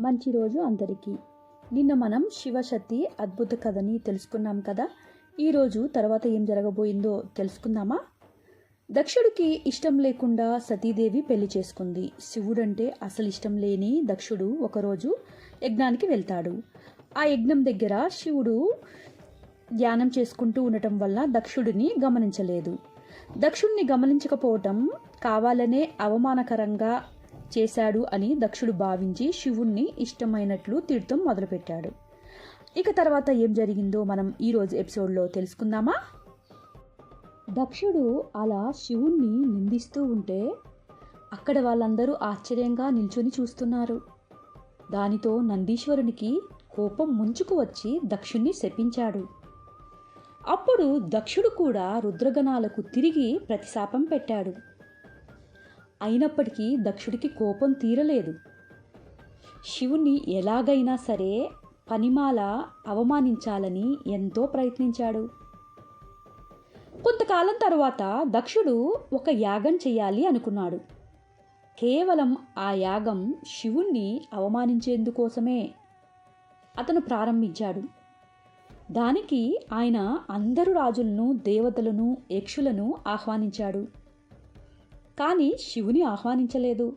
మంచి రోజు అందరికీ. నిన్న మనం శివశక్తి అద్భుత కథని తెలుసుకున్నాం కదా? ఈరోజు తర్వాత ఏం జరగబోయిందో తెలుసుకుందామా? దక్షుడికి ఇష్టం లేకుండా సతీదేవి పెళ్ళి చేసుకుంది. శివుడంటే అసలు ఇష్టం లేని దక్షుడు ఒకరోజు యజ్ఞానికి వెళ్తాడు. ఆ యజ్ఞం దగ్గర శివుడు ధ్యానం చేసుకుంటూ ఉండటం వల్ల దక్షుడిని గమనించలేదు. దక్షుణ్ణి గమనించకపోవటం కావాలనే అవమానకరంగా చేశాడు అని దక్షుడు భావించి శివుణ్ణి ఇష్టమైనట్లు తీర్థం మొదలుపెట్టాడు. ఇక తర్వాత ఏం జరిగిందో మనం ఈరోజు ఎపిసోడ్లో తెలుసుకుందామా? దక్షుడు అలా శివుణ్ణి నిందిస్తూ ఉంటే అక్కడ వాళ్ళందరూ ఆశ్చర్యంగా నిల్చొని చూస్తున్నారు. దానితో నందీశ్వరునికి కోపం ముంచుకు వచ్చి దక్షుణ్ణి శపించాడు. అప్పుడు దక్షుడు కూడా రుద్రగణాలకు తిరిగి ప్రతిశాపం పెట్టాడు. అయినప్పటికీ దక్షుడికి కోపం తీరలేదు. శివుణ్ణి ఎలాగైనా సరే పనిమాల అవమానించాలని ఎంతో ప్రయత్నించాడు. కొంతకాలం తర్వాత దక్షుడు ఒక యాగం చేయాలి అనుకున్నాడు. కేవలం ఆ యాగం శివుణ్ణి అవమానించేందుకోసమే అతను ప్రారంభించాడు. దానికి ఆయన అందరు రాజులను దేవతలను యక్షులను ఆహ్వానించాడు. కానీ శివుని ఆహ్వానించలేదు.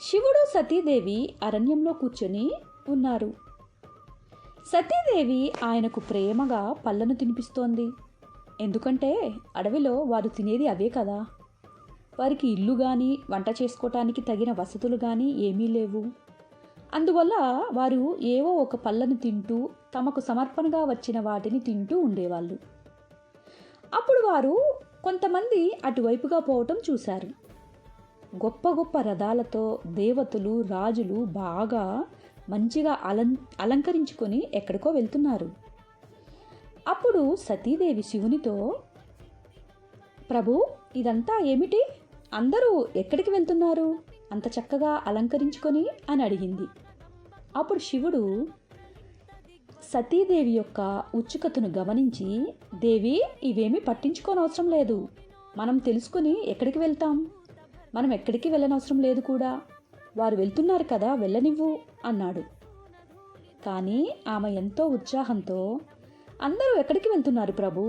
శివుడు సతీదేవి అరణ్యంలో కూర్చొని ఉన్నారు. సతీదేవి ఆయనకు ప్రేమగా పళ్ళను తినిపిస్తోంది. ఎందుకంటే అడవిలో వారు తినేది అవే కదా. వారికి ఇల్లు కానీ వంట చేసుకోవటానికి తగిన వసతులు కానీ ఏమీ లేవు. అందువల్ల వారు ఏవో ఒక పళ్ళను తింటూ తమకు సమర్పణగా వచ్చిన వాటిని తింటూ ఉండేవాళ్ళు. అప్పుడు వారు కొంతమంది అటువైపుగా పోవటం చూశారు. గొప్ప గొప్ప రథాలతో దేవతలు రాజులు బాగా మంచిగా అలం అలంకరించుకొని ఎక్కడికో వెళ్తున్నారు. అప్పుడు సతీదేవి శివునితో ప్రభు ఇదంతా ఏమిటి? అందరూ ఎక్కడికి వెళ్తున్నారు? అంత చక్కగా అలంకరించుకొని అని అడిగింది. అప్పుడు శివుడు సతీదేవి యొక్క ఉత్సుకతను గమనించి దేవి ఇవేమీ పట్టించుకోనవసరం లేదు. మనం తెలుసుకుని ఎక్కడికి వెళ్తాం? మనం ఎక్కడికి వెళ్ళనవసరం లేదు కూడా. వారు వెళ్తున్నారు కదా వెళ్ళనివ్వు అన్నాడు. కానీ ఆమె ఎంతో ఉత్సాహంతో అందరూ ఎక్కడికి వెళ్తున్నారు ప్రభు?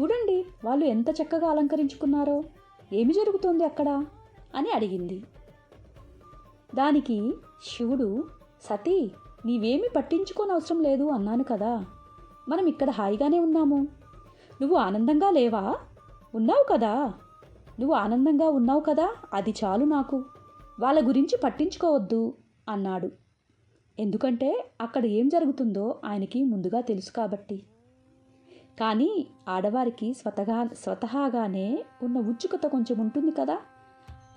చూడండి వాళ్ళు ఎంత చక్కగా అలంకరించుకున్నారో. ఏమి జరుగుతోంది అక్కడ? అని అడిగింది. దానికి శివుడు సతీ నీవేమీ పట్టించుకోనవసరం లేదు అన్నాను కదా. మనం ఇక్కడ హాయిగానే ఉన్నాము. నువ్వు ఆనందంగా లేవా? ఉన్నావు కదా. నువ్వు ఆనందంగా ఉన్నావు కదా? అది చాలు నాకు. వాళ్ళ గురించి పట్టించుకోవద్దు అన్నాడు. ఎందుకంటే అక్కడ ఏం జరుగుతుందో ఆయనకి ముందుగా తెలుసు కాబట్టి. కానీ ఆడవారికి స్వతగా స్వతహాగానే ఉన్న ఉత్సుకత కొంచెం ఉంటుంది కదా.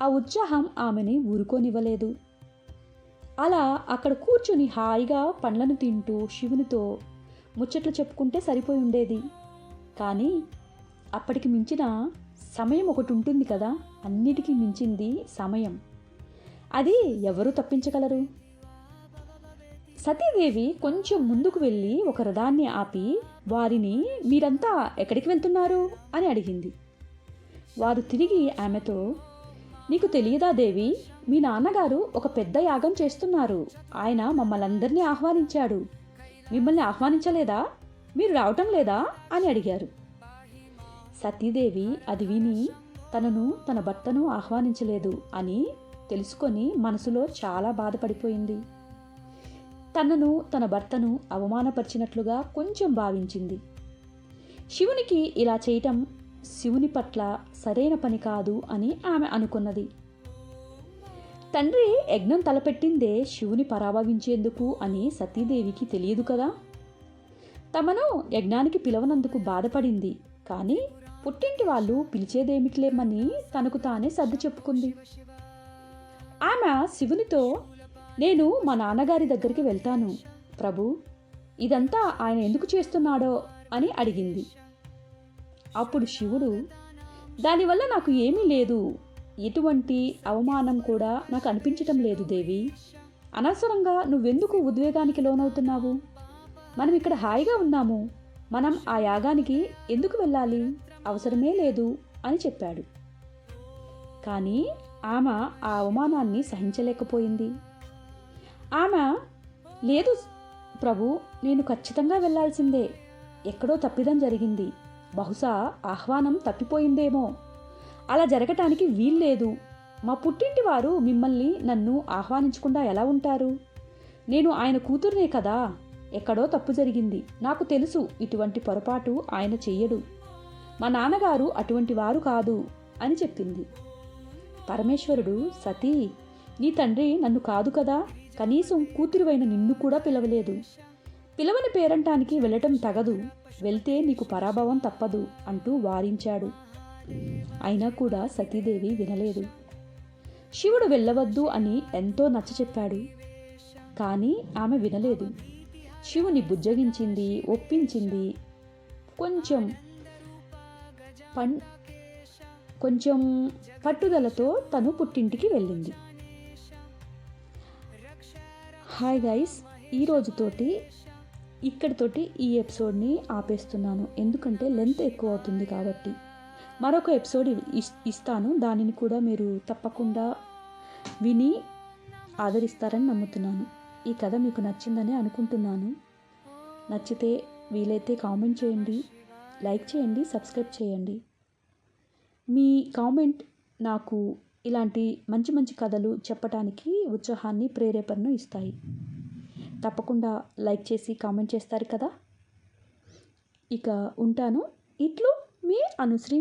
ఆ ఉత్సాహం ఆమెని ఊరుకోనివ్వలేదు. అలా అక్కడ కూర్చుని హాయిగా పండ్లను తింటూ శివునితో ముచ్చట్లు చెప్పుకుంటే సరిపోయి ఉండేది. కానీ అప్పటికి మించిన సమయం ఒకటి ఉంటుంది కదా అన్నిటికీ మించింది సమయం. అది ఎవరు తప్పించగలరు. సతీదేవి కొంచెం ముందుకు వెళ్ళి ఒక రథాన్ని ఆపి వారిని మీరంతా ఎక్కడికి వెళ్తున్నారు? అని అడిగింది. వారు తిరిగి ఆమెతో నీకు తెలియదా దేవి? మీ నాన్నగారు ఒక పెద్ద యాగం చేస్తున్నారు. ఆయన మమ్మల్ని అందరినీ ఆహ్వానించాడు. మిమ్మల్ని ఆహ్వానించలేదా? మీరు రావటం లేదా? అని అడిగారు. సతీదేవి అది విని తనను తన భర్తను ఆహ్వానించలేదు అని తెలుసుకొని మనసులో చాలా బాధపడిపోయింది. తనను తన భర్తను అవమానపరిచినట్లుగా కొంచెం భావించింది. శివునికి ఇలా చేయటం శివుని పట్ల సరైన పని కాదు అని ఆమె అనుకున్నది. తండ్రి యజ్ఞం తలపెట్టిందే శివుని పరాభవించేందుకు అని సతీదేవికి తెలియదు కదా? తమను యజ్ఞానికి పిలవనందుకు బాధపడింది. కానీ పుట్టింటి వాళ్ళు పిలిచేదేమిటిలేమని తనకు తానే సర్ది చెప్పుకుంది. ఆమె శివునితో నేను మా నాన్నగారి దగ్గరికి వెళ్తాను. ప్రభు ఇదంతా ఆయన ఎందుకు చేస్తున్నాడో అని అడిగింది. అప్పుడు శివుడు దానివల్ల నాకు ఏమీ లేదు. ఎటువంటి అవమానం కూడా నాకు అనిపించటం లేదు దేవి. అనవసరంగా నువ్వెందుకు ఉద్వేగానికి లోనవుతున్నావు? మనం ఇక్కడ హాయిగా ఉన్నాము. మనం ఆ యాగానికి ఎందుకు వెళ్ళాలి? అవసరమే లేదు అని చెప్పాడు. కానీ ఆమె ఆ అవమానాన్ని సహించలేకపోయింది. ఆమె లేదు ప్రభు నేను ఖచ్చితంగా వెళ్ళాల్సిందే. ఎక్కడో తప్పిదం జరిగింది. బహుశా ఆహ్వానం తప్పిపోయిందేమో. అలా జరగటానికి వీల్లేదు. మా పుట్టింటి వారు మిమ్మల్ని నన్ను ఆహ్వానించకుండా ఎలా ఉంటారు? నేను ఆయన కూతురునే కదా. ఎక్కడో తప్పు జరిగింది. నాకు తెలుసు ఇటువంటి పొరపాటు ఆయన చెయ్యడు. మా నాన్నగారు అటువంటి వారు కాదు అని చెప్పింది. పరమేశ్వరుడు సతీ నీ తండ్రి నన్ను కాదు కదా. కనీసం కూతురువైన నిన్ను కూడా పిలవలేదు. పిలవని పేరంటానికి వెళ్ళటం తగదు. వెళ్తే నీకు పరాభవం తప్పదు అంటూ వారించాడు. అయినా కూడా సతీదేవి వినలేదు. శివుడు వెళ్ళవద్దు అని ఎంతో నచ్చ చెప్పాడు. కానీ ఆమె వినలేదు. శివుని బుజ్జగించింది ఒప్పించింది. కొంచెం పన్ కొంచెం పట్టుదలతో తను పుట్టింటికి వెళ్ళింది. హాయ్ గైస్ ఈ రోజుతోటి ఇక్కడితోటి ఈ ఎపిసోడ్ని ఆపేస్తున్నాను. ఎందుకంటే లెంత్ ఎక్కువ అవుతుంది కాబట్టి. మరొక ఎపిసోడ్ ఇస్- ఇస్తాను. దానిని కూడా మీరు తప్పకుండా విని ఆదరిస్తారని నమ్ముతున్నాను. ఈ కథ మీకు నచ్చిందని అనుకుంటున్నాను. నచ్చితే వీలైతే కామెంట్ చేయండి. లైక్ చేయండి. సబ్స్క్రైబ్ చేయండి. మీ కామెంట్ నాకు ఇలాంటి మంచి మంచి కథలు చెప్పటానికి ఉత్సాహాన్ని ప్రేరేపణను ఇస్తాయి. తప్పకుండా లైక్ చేసి కామెంట్ చేస్తారు కదా. ఇక ఉంటాను. ఇట్లు మీ అనుశ్రీ